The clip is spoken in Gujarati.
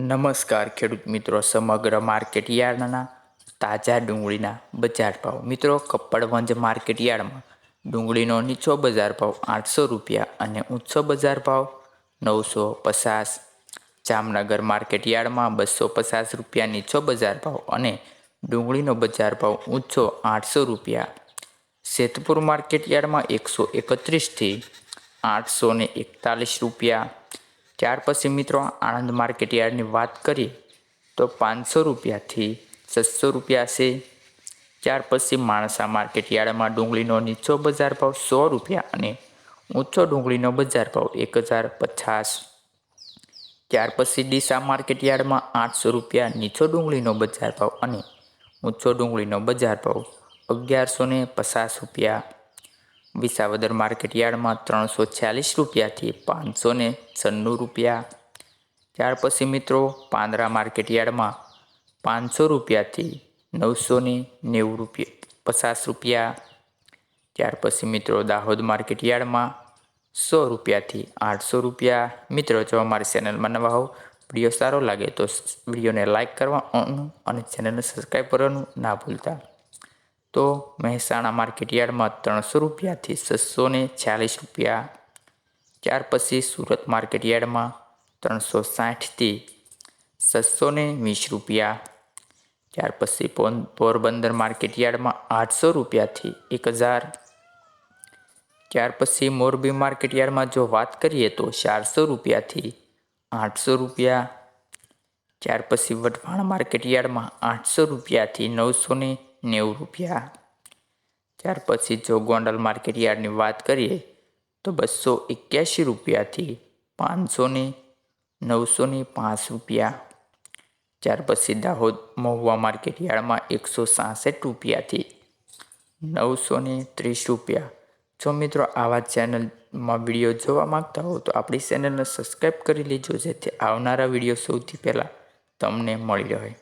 નમસ્કાર ખેડૂત મિત્રો, સમગ્ર માર્કેટ યાર્ડના તાજા ડુંગળીના બજાર ભાવ. મિત્રો, કપ્પડવંજ માર્કેટ યાર્ડમાં ડુંગળીનો નીચો બજાર ભાવ આઠસો રૂપિયા અને ઊંચો બજાર ભાવ નવસો પચાસ. જામનગર માર્કેટ યાર્ડમાં બસો પચાસ રૂપિયા નીચો બજાર ભાવ અને ડુંગળીનો બજાર ભાવ ઊંચો આઠસો રૂપિયા. શેતપુર માર્કેટ યાર્ડમાં એકસો એકત્રીસથી આઠસો એકતાલીસ રૂપિયા ત્યાર પછી મિત્રો આણંદ માર્કેટ યાર્ડની વાત કરીએ, તો પાંચસો રૂપિયાથી છસો રૂપિયા છે. ત્યાર પછી માણસા માર્કેટ યાર્ડમાં ડુંગળીનો નીચો બજાર ભાવ સો રૂપિયા અને ઊંચો ડુંગળીનો બજાર ભાવ એક હજાર પચાસ. ત્યાર પછી ડીસા માર્કેટ યાર્ડમાં આઠસો રૂપિયા, નીચો ડુંગળીનો બજાર ભાવ અને ઊંચો ડુંગળીનો બજાર ભાવ અગિયારસો ને પચાસ રૂપિયા. વિસાવદર માર્કેટ યાર્ડમાં ત્રણસો છ્યાલીસ રૂપિયાથી પાંચસો ને છન્નું રૂપિયા. ત્યાર પછી મિત્રો, પાંદરા માર્કેટ યાર્ડમાં પાંચસો રૂપિયાથી નવસો ને નેવું રૂપિયા, પચાસ રૂપિયા. ત્યાર પછી મિત્રો, દાહોદ માર્કેટ યાર્ડમાં સો રૂપિયાથી આઠસો રૂપિયા. મિત્રો, જો અમારી ચેનલમાં નવા હોવ, વીડિયો સારો લાગે તો વિડીયોને લાઇક કરવાનું અને ચેનલને સબસ્ક્રાઈબ કરવાનું ના ભૂલતા. તો મહેસાણા માર્કેટ યાર્ડમાં ત્રણસો રૂપિયાથી છસો ને ચાલીસ રૂપિયા. ત્યાર પછી સુરત માર્કેટ યાર્ડમાં ત્રણસો સાઠથી છસો ને વીસ રૂપિયા. ત્યાર પછી પોરબંદર માર્કેટ યાર્ડમાં આઠસો રૂપિયાથી એક હજાર. ત્યાર પછી મોરબી માર્કેટ યાર્ડમાં જો વાત કરીએ તો ચારસો રૂપિયાથી આઠસો રૂપિયા. ત્યાર પછી વઢવાણ માર્કેટ યાર્ડમાં આઠસો રૂપિયાથી નવસો ને નેવું રૂપિયા. ત્યાર પછી જો ગોંડલ માર્કેટ યાર્ડની વાત કરીએ, તો બસો એક્યાસી રૂપિયાથી પાંચસો ને નવસો ને પાંચ રૂપિયા. ત્યાર પછી દાહોદ મહુવા માર્કેટ યાર્ડમાં એકસો સાસઠ રૂપિયાથી નવસો ને ત્રીસ રૂપિયા. જો મિત્રો આવા ચેનલમાં વીડિયો જોવા માંગતા હો, તો આપણી ચેનલને સબસ્ક્રાઈબ કરી લેજો, જેથી આવનારા વીડિયો સૌથી પહેલાં તમને મળી રહે.